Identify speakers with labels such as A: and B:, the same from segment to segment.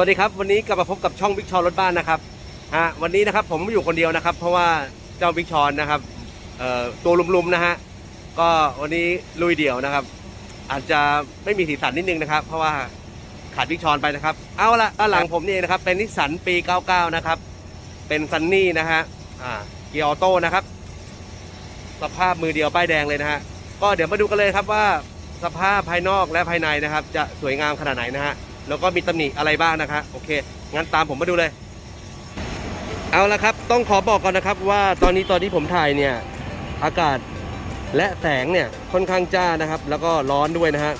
A: วัสดีครับวันนี้กลับมาพบกับช่องบิ๊กชอนรถบ้านนะครับฮะวันนี้นะครับผมไม่อยู่คนเดียวนะครับ เพราะว่าเจ้าบิ๊กชอนนะครับเอ่อตัวลุมๆนะฮะก็วันนี้ลุยเดี่ยวนะครับ อาจจะไม่มีสีสันนิดนึงนะครับ เพราะว่าขาดบิ๊กชอนไปนะครับ เอาละด้านหลังผมนี่เองนะครับเป็นนิสสันปี 99 นะครับ เป็นซันนี่นะฮะอ่าเกียร์ออโต้นะครับ สภาพมือเดียวป้ายแดงเลยนะฮะก็เดี๋ยวมาดูกันเลยครับว่าสภาพภายนอกและภายในนะครับ จะสวยงามขนาดไหนนะฮะ แล้วก็มีตำหนิอะไรบ้างนะคะโอเคงั้นตามผมมาดูเลย เอาละครับ ต้องขอบอกก่อนนะครับว่าตอนนี้ตอนที่ผมถ่ายเนี่ยอากาศและแสงเนี่ยค่อนข้างจ้านะครับ แล้วก็ร้อนด้วยนะฮะ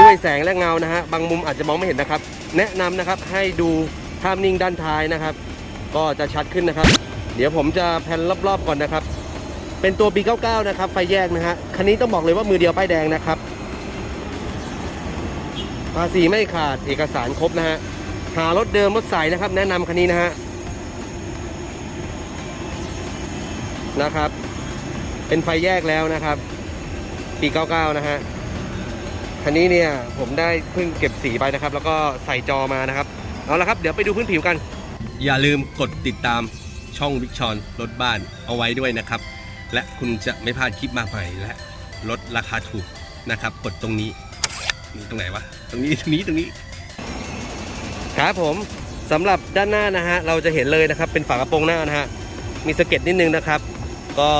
A: ด้วยแสงและเงานะฮะบางมุมอาจจะมองไม่เห็นนะครับ แนะนำนะครับให้ดูภาพนิ่งด้านท้ายนะครับ ก็จะชัดขึ้นนะครับ เดี๋ยวผมจะแพนรอบๆก่อนนะครับ เป็นตัว B99 นะครับไฟแยกนะฮะคันนี้ต้องบอกเลยว่ามือเดียวป้ายแดงนะครับ ภาษีไม่ขาดเอกสารครบนะฮะหารถเดิมรถใสนะครับ แนะนำคันนี้นะฮะนะครับ เป็นไฟแยกแล้วนะครับ ปี 99 นะฮะคันนี้เนี่ยผมได้เพิ่งเก็บสีไปนะครับ แล้วก็ใส่จอมานะครับ เอาละครับเดี๋ยวไปดูพื้นผิวกัน อย่าลืมกดติดตามช่องวิกชอนรถบ้านเอาไว้ด้วยนะครับ และคุณจะไม่พลาดคลิปมากใหม่และลดราคาถูกนะครับ กดตรงนี้ ตรงไหนวะ ตรงนี้ ตรงนี้ ตรงนี้ ครับผมสำหรับด้านหน้านะฮะ เราจะเห็นเลยนะครับ เป็นฝากระโปรงหน้านะฮะ มีสะเก็ดนิดนึงนะครับ ก็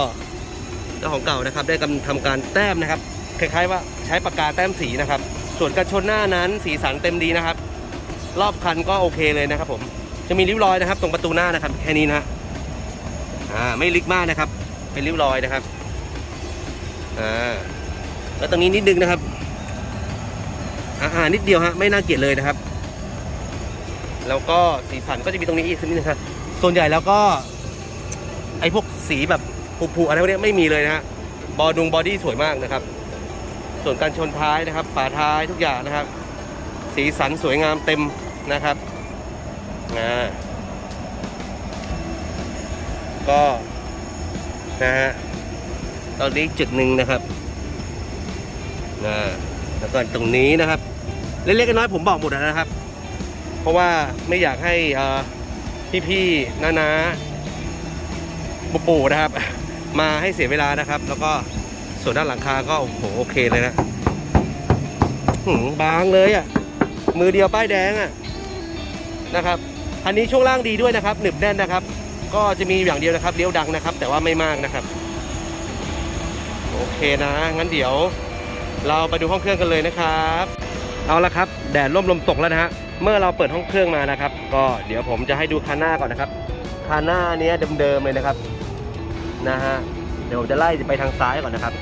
A: เจ้าของเก่านะครับ ได้กำทำการแต้มนะครับ คล้ายๆว่าใช้ปากกาแต้มสีนะครับ ส่วนกันชนหน้านั้นสีสันเต็มดีนะครับ รอบคันก็โอเคเลยนะครับผม จะมีริ้วรอยนะครับ ตรงประตูหน้านะครับ แค่นี้นะอ่า ไม่ลึกมากนะครับ เป็นริ้วรอยนะครับ อ่า แล้วตรงนี้นิดนึงนะครับ อ่านิดเดียวฮะไม่น่าเกลียดเลยนะครับ แล้วก็สีสันก็จะมีตรงนี้อีกสักนิดนึงครับส่วนใหญ่แล้วก็ไอ้พวกสีแบบผุๆอะไรพวกนี้ไม่มีเลยนะฮะบอดุงบอดี้สวยมากนะครับ ส่วนการชนท้ายนะครับ ฝาท้ายทุกอย่างนะครับ สีสันสวยงามเต็มนะครับนะก็นะฮะตอนนี้จุดหนึ่งนะครับนะ แล้วก็ตรงนี้นะครับ เล็กๆน้อยๆผมบอกหมดแล้วนะครับ เพราะว่าไม่อยากให้พี่ๆน้าๆปู่ๆนะครับ มาให้เสียเวลานะครับ แล้วก็ส่วนด้านหลังคาก็โอ้โหโอเคเลยนะหืมบางเลยอะ มือเดียวป้ายแดงอะนะครับคันนี้ช่วงล่างดีด้วยนะครับหนึบแน่นนะครับ ก็จะมีอย่างเดียวนะครับเลี้ยวดังนะครับ แต่ว่าไม่มากนะครับ โอเคนะงั้นเดี๋ยว เราไปดูห้องเครื่องกันเลยนะครับ เอาละครับ แดดร่มลมตกแล้วนะฮะ เมื่อเราเปิดห้องเครื่องมานะครับ ก็เดี๋ยวผมจะให้ดูคันหน้าก่อนนะครับคันหน้าเนี้ยเดิมๆเลยนะครับ นะฮะ เดี๋ยวผมจะไล่ไปทางซ้ายก่อนนะครับ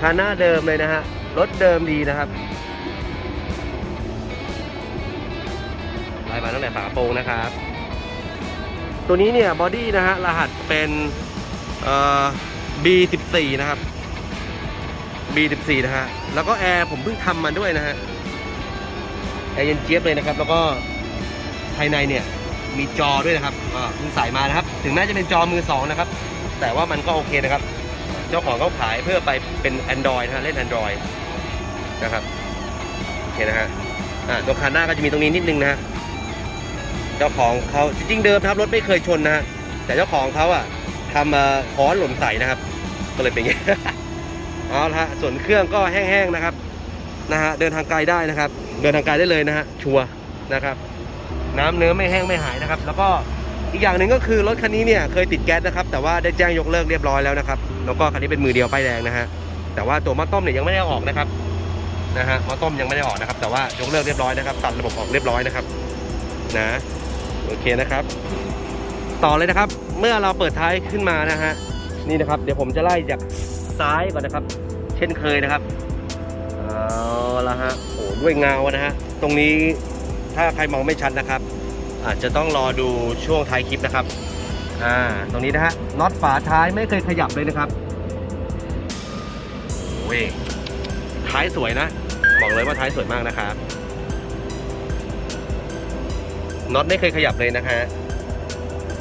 A: คันหน้าเดิมเลยนะฮะ รถเดิมดีนะครับไล่มาตั้งแต่ฝาโปรงนะครับ ตัวนี้เนี่ยบอดี้นะฮะ รหัสเป็นเอ่อ B14 นะครับ B14 นะฮะ แล้วก็แอร์ผมเพิ่งทำมาด้วยนะฮะ แอร์เย็นเจี๊ยบเลยนะครับ แล้วก็ภายในเนี่ยมีจอด้วยนะครับก็เพิ่งใส่มานะครับ ถึงแม้จะเป็นจอมือสองนะครับ แต่ว่ามันก็โอเคนะครับ เจ้าของเขาขายเพื่อไปเป็น Android นะฮะ เล่น Android นะครับ โอเคนะฮะ อ่าตัวคันหน้าก็จะมีตรงนี้นิดนึงนะฮะ เจ้าของเขาจริงๆเดิมนะครับรถไม่เคยชนนะฮะ แต่เจ้าของเขาอะทำค้อนหล่นใส่นะครับ ก็เลยเป็นอย่างนี้ เอาละฮะส่วนเครื่องก็แห้งๆนะครับนะฮะเดินทางไกลได้นะครับ เดินทางไกลได้เลยนะฮะชัวร์นะครับ น้ำเนื้อไม่แห้งไม่หายนะครับ แล้วก็อีกอย่างหนึ่งก็คือรถคันนี้เนี่ยเคยติดแก๊สนะครับแต่ว่าได้แจ้งยกเลิกเรียบร้อยแล้วนะครับแล้วก็คันนี้เป็นมือเดียวป้ายแดงนะฮะแต่ว่าตัวมอต้มเนี่ยยังไม่ได้อออกนะครับนะฮะมอต้มยังไม่ได้ออกนะครับ แต่ว่ายกเลิกเรียบร้อยนะครับตัดระบบออกเรียบร้อยนะครับนะโอเคนะครับ ต่อเลยนะครับ เมื่อเราเปิดท้ายขึ้นมานะฮะนี่นะครับ เดี๋ยวผมจะไล่จาก ซ้ายก่อนนะครับ เช่นเคยนะครับเอาละฮะโอ้ด้วยเงานะฮะตรงนี้ถ้าใครมองไม่ชัดนะครับ อาจจะต้องรอดูช่วงท้ายคลิปนะครับอ่าตรงนี้นะฮะน็อตฝาท้ายไม่เคยขยับเลยนะครับโอ้ยท้ายสวยนะ บอกเลยว่าท้ายสวยมากนะครับน็อตไม่เคยขยับเลยนะฮะ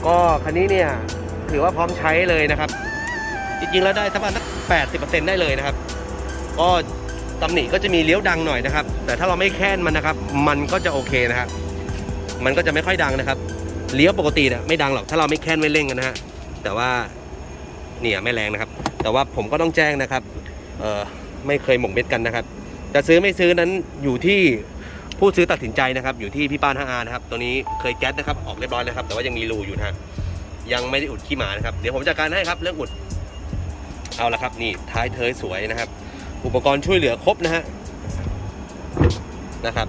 A: ก็คันนี้เนี่ยถือว่าพร้อมใช้เลยนะครับ จริงๆแล้วได้สักประมาณสัก แปดสิบเปอร์เซ็นต์ได้เลยนะครับ ก็ตำหนิก็จะมีเลี้ยวดังหน่อยนะครับ แต่ถ้าเราไม่แค้นมันนะครับ มันก็จะโอเคนะครับ มันก็จะไม่ค่อยดังนะครับ เลี้ยวปกติเนี่ยไม่ดังหรอก ถ้าเราไม่แค้นไม่เร่งกันนะฮะ แต่ว่าเนี่ยไม่แรงนะครับ แต่ว่าผมก็ต้องแจ้งนะครับ เออไม่เคยหมกเม็ดกันนะครับ จะซื้อไม่ซื้อนั้นอยู่ที่ผู้ซื้อตัดสินใจนะครับ อยู่ที่พี่ป้านห้าอานะครับ ตัวนี้เคยแก๊สนะครับ ออกเรียบร้อยแล้วครับ แต่ว่ายังมีรูอยู่นะฮะ ยังไม่ได้อุดขี้หมานะครับ เดี๋ยวผมจัดการให้ครับเรื่องอุด เอาละครับนี่ท้ายเทยสวยนะครับ อุปกรณ์ช่วยเหลือครบนะฮะนะครับ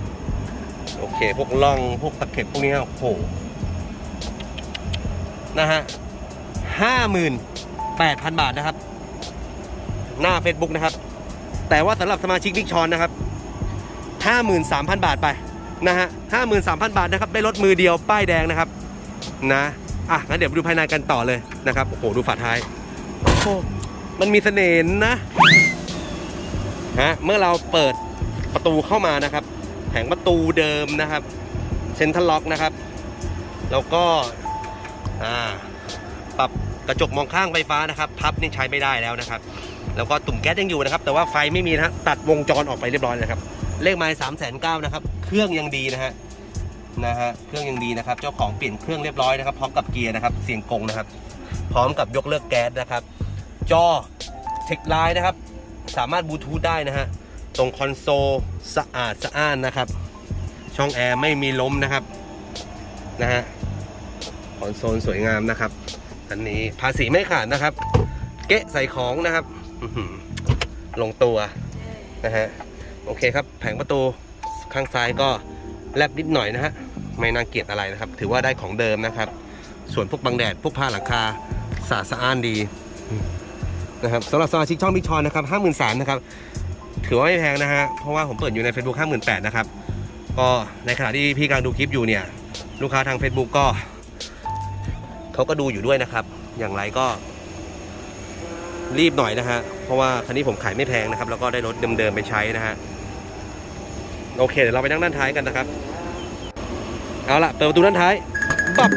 A: โอเค พวกล่องพวกตะเข็บพวกนี้โอ้โหนะฮะห้าหมื่นแปดพันบาทนะครับ หน้า Facebook นะครับ แต่ว่าสำหรับสมาชิกนิกชอนนะครับห้าหมื่นสามพันบาทไปนะฮะห้าหมื่นสามพันบาทนะครับ ได้รถมือเดียวป้ายแดงนะครับ นะ อะงั้นเดี๋ยวไปดูภายในกันต่อเลยนะครับ โอ้โห ดูฝาท้ายโอ้ มันมีเสน่ห์นะฮะเมื่อเราเปิดประตูเข้ามานะครับแผงประตูเดิมนะครับเซ็นทรัลล็อกนะครับ แล้วก็อ่าปรับกระจกมองข้างไฟฟ้านะครับ พับนี่ใช้ไม่ได้แล้วนะครับ แล้วก็ตุ่มแก๊สยังอยู่นะครับ แต่ว่าไฟไม่มีนะตัดวงจรออกไปเรียบร้อยเลยนะครับ เลขไม้สามแสนเก้านะครับ เครื่องยังดีนะฮะนะฮะเครื่องยังดีนะครับ เจ้าของเปลี่ยนเครื่องเรียบร้อยนะครับ พร้อมกับเกียร์นะครับ เสียงกงนะครับ พร้อมกับยกเลิกแก๊สนะครับ จอเทคไลน์นะครับ สามารถบลูทูธได้นะฮะ ตรงคอนโซลสะอาดสะอ้านนะครับ ช่องแอร์ไม่มีล้มนะครับ นะฮะ คอนโซลสวยงามนะครับ อันนี้ภาษีไม่ขาดนะครับ เกะใส่ของนะครับ ลงตัวนะฮะ โอเคครับ แผงประตูข้างซ้ายก็แลบนิดหน่อยนะฮะ ไม่น่าเกลียดอะไรนะครับ ถือว่าได้ของเดิมนะครับ ส่วนพวกบังแดด พวกผ้าหลังคาสะอาดสะอ้านดี นะครับสำหรับสมาชิกช่องมิกชอนนะครับห้าหมื่นสามนะครับถือว่าไม่แพงนะฮะเพราะว่าผมเปิดอยู่ใน Facebook ห้าหมื่นแปดนะครับก็ในขณะที่พี่กำลังดูคลิปอยู่เนี่ยลูกค้าทาง Facebook ก็เขาก็ดูอยู่ด้วยนะครับ อย่างไรก็ รีบหน่อยนะฮะเพราะว่าคันนี้ผมขายไม่แพงนะครับ แล้วก็ได้รถเดิมๆไปใช้นะฮะโอเคเดี๋ยวเราไปนั่งด้านท้ายกันนะครับเอาละเปิดประตูด้านท้ายปับ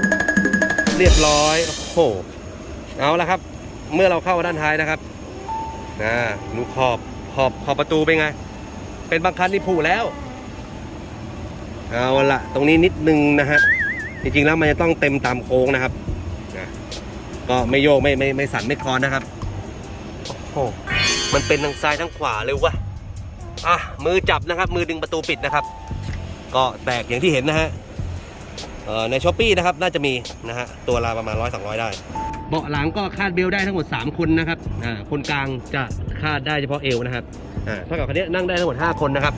A: เรียบร้อยโอ้โหเอาละครับ เมื่อเราเข้าด้านท้ายนะครับนะดูขอบขอบขอบประตูเป็นไง เป็นบางคันที่ผูแล้ว เอาละตรงนี้นิดนึงนะฮะจริงๆแล้วมันจะต้องเต็มตามโค้งนะครับนะก็ไม่โยกไม่ไม่ไม่สั่นไม่คลอนนะครับโอ้โหมันเป็นทางซ้ายทั้งขวาเลยวะอะมือจับนะครับ มือดึงประตูปิดนะครับ ก็แตกอย่างที่เห็นนะฮะในช้อปปี้นะครับ น่าจะมีนะฮะตัวละประมาณร้อยสองร้อยได้ เบาะหลังก็คาดเบลได้ทั้งหมด 3 คนนะครับอ่าคนกลางจะคาดได้เฉพาะเอวนะครับอ่าเท่ากับคันนี้นั่งได้ทั้งหมด 5 คนนะครับ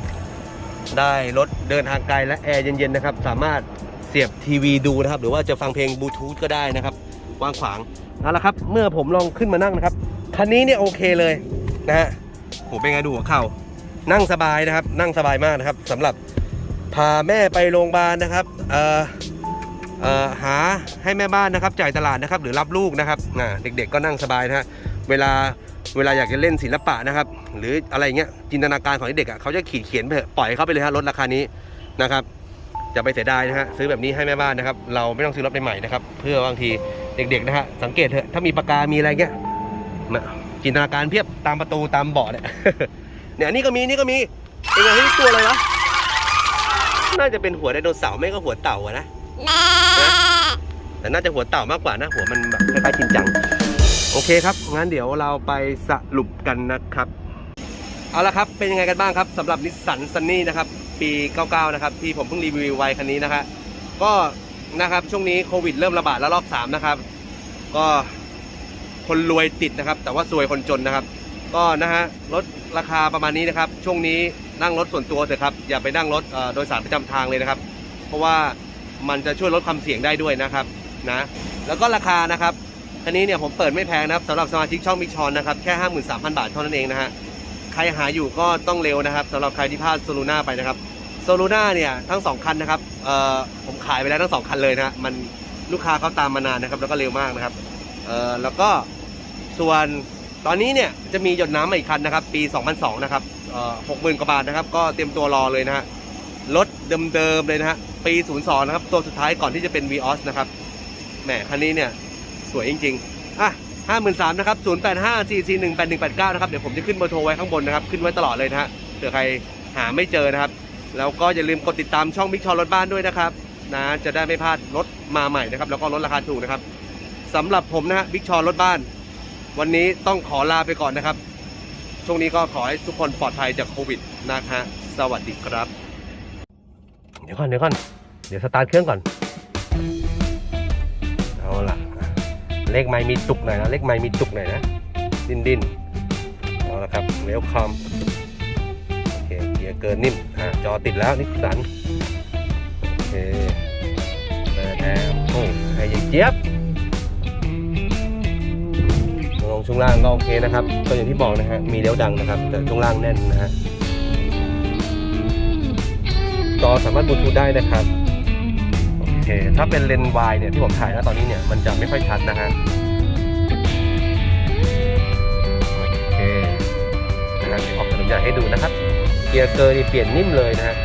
A: ได้รถเดินทางไกลและแอร์เย็นๆนะครับ สามารถเสียบทีวีดูนะครับ หรือว่าจะฟังเพลงบลูทูธก็ได้นะครับกว้างขวางเอาละครับ เมื่อผมลองขึ้นมานั่งนะครับคันนี้เนี่ยโอเคเลยนะฮะโหเป็นไงดูหัวเข่านั่งสบายนะครับ นั่งสบายมากนะครับสำหรับพาแม่ไปโรงพยาบาลนะครับอ่อเอ่อ หาให้แม่บ้านนะครับจ่ายตลาดนะครับ หรือรับลูกนะครับอ่าเด็กๆก็นั่งสบายนะฮะเวลาเวลาอยากจะเล่นศิลปะนะครับ หรืออะไรเงี้ยจินตนาการของเด็กอะเขาจะขีดเขียนไปปล่อยเขาไปเลยฮะรถราคานี้นะครับอย่าไปเสียดายนะฮะซื้อแบบนี้ให้แม่บ้านนะครับ เราไม่ต้องซื้อรถใหม่ๆนะครับ เพื่อบางทีเด็กๆนะฮะสังเกตเถอะถ้ามีปากกา มีอะไรเงี้ยมาจินตนาการเพียบตามประตูตามเบาะเนี่ยเนี่ยนี่ก็มีนี่ก็มีเป็นไงที่ตัวอะไรวะน่าจะเป็นหัวไดโนเสาร์ไม่ก็หัวเต่าอะนะ แต่น่าจะหัวเต่ามากกว่านะ หัวมันแบบคล้ายๆจริงจัง โอเคครับ งั้นเดี๋ยวเราไปสรุปกันนะครับ เอาละครับ เป็นยังไงกันบ้างครับสำหรับนิสสันซันนี่นะครับ ปี 99 นะครับ ที่ผมเพิ่งรีวิวไว้คันนี้นะครับก็นะครับช่วงนี้โควิดเริ่มระบาดแล้วรอบ3นะครับ ก็คนรวยติดนะครับ แต่ว่าซวยคนจนนะครับ ก็นะฮะรถราคาประมาณนี้นะครับ ช่วงนี้นั่งรถส่วนตัวเถอะครับ อย่าไปนั่งรถโดยสารประจำทางเลยนะครับ เพราะว่ามันจะช่วยลดความเสี่ยงได้ด้วยนะครับ นะ แล้วก็ราคานะครับคันนี้เนี่ยผมเปิดไม่แพงนะครับสำหรับสมาชิกช่องมิกชอนนะครับแค่ 53,000 บาทเท่านั้นเองนะฮะใครหาอยู่ก็ต้องเร็วนะครับสำหรับใครที่พลาดโซลูน่าไปนะครับโซลูน่าเนี่ยทั้งสองคันนะครับเอ่อผมขายไปแล้วทั้งสองคันเลยนะฮะมันลูกค้าเขาตามมานานนะครับ แล้วก็เร็วมากนะครับเอ่อแล้วก็ส่วนตอนนี้เนี่ยจะมีหยดน้ำมาอีกคันนะครับ ปี 2002 นะครับเอ่อ60,000กว่าบาทนะครับ ก็เตรียมตัวรอเลยนะฮะรถเดิมๆเลยนะฮะปี 02 นะครับ ตัวสุดท้ายก่อนที่จะเป็น Vios นะครับ แหมคันนี้เนี่ยสวยจริงๆอะ53,000นะครับ0854418189นะครับ เดี๋ยวผมจะขึ้นเบอร์โทรไว้ข้างบนนะครับ ขึ้นไว้ตลอดเลยนะฮะเผื่อใครหาไม่เจอนะครับ แล้วก็อย่าลืมกดติดตามช่องมิกชอรถบ้านด้วยนะครับนะจะได้ไม่พลาดรถมาใหม่นะครับ แล้วก็ลดราคาถูกนะครับสำหรับผมนะฮะบิ๊กชอรถบ้าน วันนี้ต้องขอลาไปก่อนนะครับ ช่วงนี้ก็ขอให้ทุกคนปลอดภัยจากโควิดนะฮะสวัสดีครับ เดี๋ยวก่อนเดี๋ยวก่อนเดี๋ยวสตาร์ทเครื่องก่อน เอาล่ะเลขไม้มีจุกหน่อยนะเลขไม้มีจุกหน่อยนะ ดินดินเอาละครับเวลคัมโอเคเกียร์เกินนิ่มอ่าจอติดแล้วนิสสันโอเคเปิดแอร์โอ้ไอ้ยังเจี๊ยบลงช่วงล่างก็โอเคนะครับก็อย่างที่บอกนะฮะมีเลี้ยวดังนะครับ แต่ช่วงล่างแน่นนะฮะจอสามารถบลูทูธได้นะครับ เค ถ้าเป็นเลนส์วายเนี่ยที่ผมถ่ายนะตอนนี้เนี่ยมันจะไม่ค่อยชัดนะฮะโอเคนะครับเดี๋ยวออกถนนใหญ่ให้ดูนะครับ เกียร์เกอร์นี่เปลี่ยนนิ่มเลยนะฮะ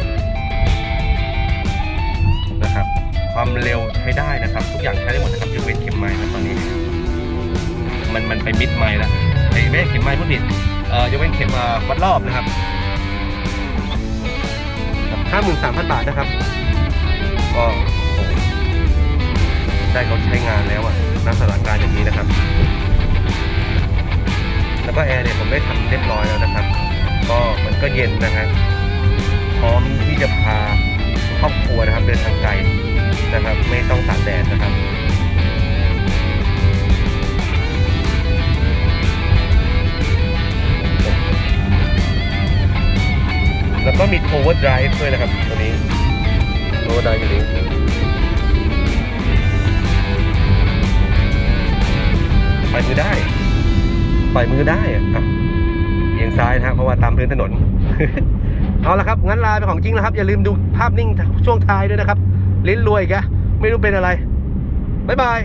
A: นะครับ ความเร็วใช้ได้นะครับ ทุกอย่างใช้ได้หมดนะครับยกเว้นเข็มไม้นะตอนนี้ มันมันไปมิดไม้แล้วไอ้ไม่ใช่เข็มไม้พูดผิดเอ่อยกเว้นเข็มอ่าวัดรอบนะครับห้าหมื่นสามพันบาทนะครับก็โอ้โห ได้รถใช้งานแล้วอะณสถานการณ์อย่างนี้นะครับ แล้วก็แอร์เนี่ยผมได้ทำเรียบร้อยแล้วนะครับ ก็มันก็เย็นนะฮะพร้อมที่จะพาครอบครัวนะครับ เดินทางไกลนะครับ ไม่ต้องตากแดดนะครับแล้วก็มี power drive ด้วยนะครับ ตัวนี้ power drive อยู่นี้ ปล่อยมือได้ ปล่อยมือได้อะเอียงซ้ายนะครับเพราะว่าตามพื้นถนน เอาละครับ งั้นลาเป็นของจริงแล้วครับ อย่าลืมดูภาพนิ่งช่วงท้ายด้วยนะครับ ลิ้นรวยแกไม่รู้เป็นอะไร บ๊ายบาย